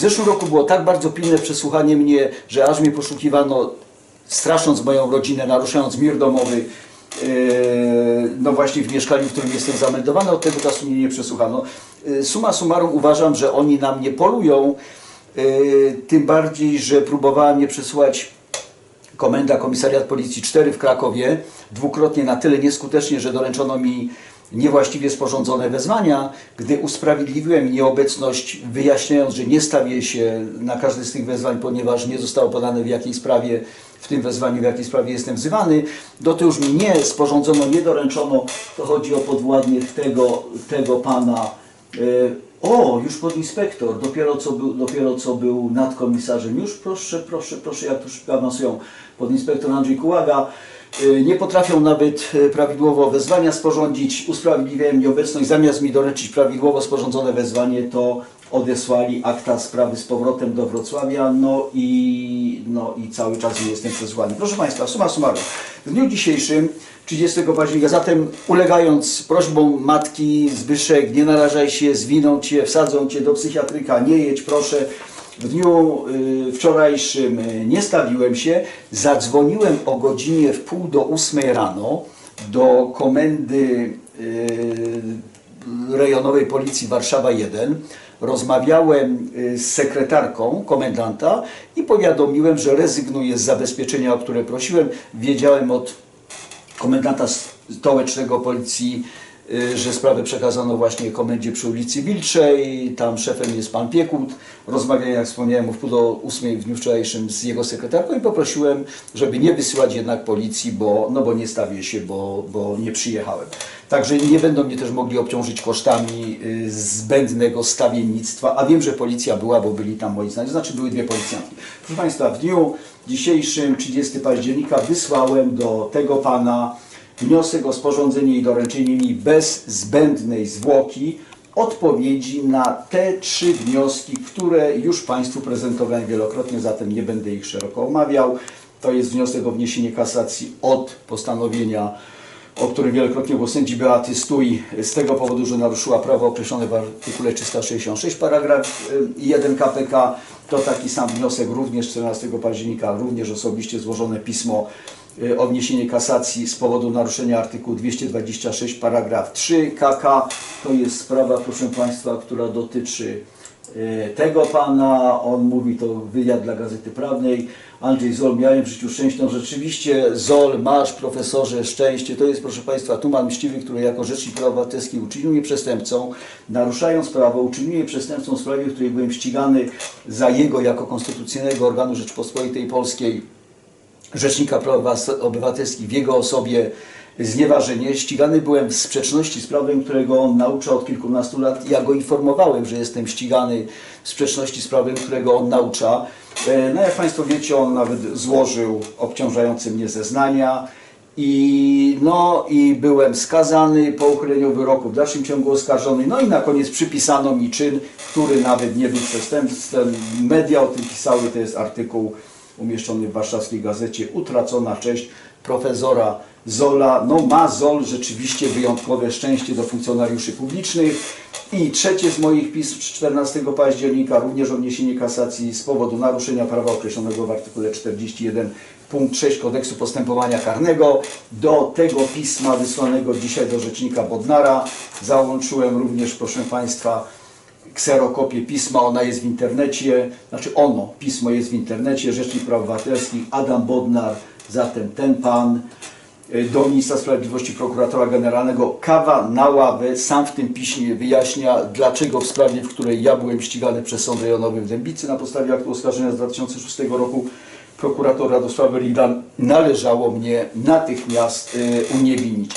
W zeszłym roku było tak bardzo pilne przesłuchanie mnie, że aż mnie poszukiwano, strasząc moją rodzinę, naruszając mir domowy. Yy, No właśnie w mieszkaniu, w którym jestem zameldowany, od tego czasu mnie nie przesłuchano. Yy, Summa summarum uważam, że oni na mnie polują, yy, tym bardziej, że próbowała mnie przesłać Komenda Komisariat Policji 4 w Krakowie, dwukrotnie na tyle nieskutecznie, że doręczono mi niewłaściwie sporządzone wezwania, gdy usprawiedliwiłem nieobecność, wyjaśniając, że nie stawię się na każde z tych wezwań, ponieważ nie zostało podane w jakiej sprawie, w tym wezwaniu, w jakiej sprawie jestem wzywany, do to już mi nie sporządzono, nie doręczono, to chodzi o podwładnie tego, tego pana. e, o, już podinspektor, dopiero co był, dopiero co był nadkomisarzem. Już proszę, proszę, proszę, jak tu szybko awansują. Podinspektor Andrzej Kułaga. Y, Nie potrafią nawet y, prawidłowo wezwania sporządzić. Usprawiedliwiałem nieobecność. Zamiast mi doręczyć prawidłowo sporządzone wezwanie, to odesłali akta sprawy z powrotem do Wrocławia. No i, no i cały czas nie jestem przesłany. Proszę Państwa, suma summarum. W dniu dzisiejszym 30 października. Zatem ulegając prośbom matki Zbyszek, nie narażaj się, zwiną cię, wsadzą cię do psychiatryka, nie jedź proszę. W dniu y, wczorajszym y, nie stawiłem się, zadzwoniłem o godzinie w pół do ósmej rano do komendy y, rejonowej policji Warszawa 1. Rozmawiałem z sekretarką komendanta i powiadomiłem, że rezygnuję z zabezpieczenia, o które prosiłem. Wiedziałem od komendanta stołecznego policji, że sprawę przekazano właśnie komendzie przy ulicy Wilczej. Tam szefem jest pan Piekut. Rozmawiałem, jak wspomniałem, o wpół do ósmej w dniu wczorajszym z jego sekretarką i poprosiłem, żeby nie wysyłać jednak policji, bo, no bo nie stawię się, bo, bo nie przyjechałem. Także nie będą mnie też mogli obciążyć kosztami y, zbędnego stawiennictwa, a wiem, że policja była, bo byli tam moi znajomi, znaczy były dwie policjantki. Proszę Państwa, w dniu dzisiejszym, 30 października, wysłałem do tego pana wniosek o sporządzenie i doręczenie mi bez zbędnej zwłoki odpowiedzi na te trzy wnioski, które już Państwu prezentowałem wielokrotnie, zatem nie będę ich szeroko omawiał. To jest wniosek o wniesienie kasacji od postanowienia, o którym wielokrotnie było sędzi Beaty Stój, z tego powodu, że naruszyła prawo określone w artykule 366 paragraf y, 1 KPK. To taki sam wniosek również 14 października, również osobiście złożone pismo y, o wniesienie kasacji z powodu naruszenia artykułu 226 paragraf 3 KK. To jest sprawa, proszę Państwa, która dotyczy y, tego pana. On mówi to wywiad dla Gazety Prawnej. Andrzej Zol, miałem w życiu szczęście. No rzeczywiście Zol, masz profesorze szczęście. To jest proszę Państwa Tuman Mściwy, który jako rzecznik praw obywatelskich uczynił mnie przestępcą, naruszając prawo, uczynił mnie przestępcą w sprawie, w której byłem ścigany za jego jako konstytucyjnego organu Rzeczpospolitej Polskiej Rzecznika Praw Obywatelskich w jego osobie znieważenie. Ścigany byłem w sprzeczności z prawem, którego on naucza od kilkunastu lat. Ja go informowałem, że jestem ścigany w sprzeczności z prawem, którego on naucza. E, No jak Państwo wiecie, on nawet złożył obciążające mnie zeznania. I, no, I byłem skazany po uchyleniu wyroku, w dalszym ciągu oskarżony. No i na koniec przypisano mi czyn, który nawet nie był przestępstwem. Media o tym pisały, to jest artykuł umieszczony w warszawskiej gazecie Utracona cześć profesora Zola. No ma Zol rzeczywiście wyjątkowe szczęście do funkcjonariuszy publicznych. I trzecie z moich pism z 14 października również o wniesienie kasacji z powodu naruszenia prawa określonego w artykule 41 punkt 6 kodeksu postępowania karnego. Do tego pisma wysłanego dzisiaj do rzecznika Bodnara załączyłem również, proszę Państwa, kserokopię pisma, ona jest w internecie, znaczy ono, pismo jest w internecie, Rzecznik Praw Obywatelskich, Adam Bodnar, zatem ten pan, y, do Ministra Sprawiedliwości Prokuratora Generalnego, kawa na ławę, sam w tym piśmie wyjaśnia, dlaczego w sprawie, w której ja byłem ścigany przez Sąd Rejonowy w Dębicy na podstawie aktu oskarżenia z 2006 roku, prokurator Radosław Ridan należało mnie natychmiast y, uniewinnić.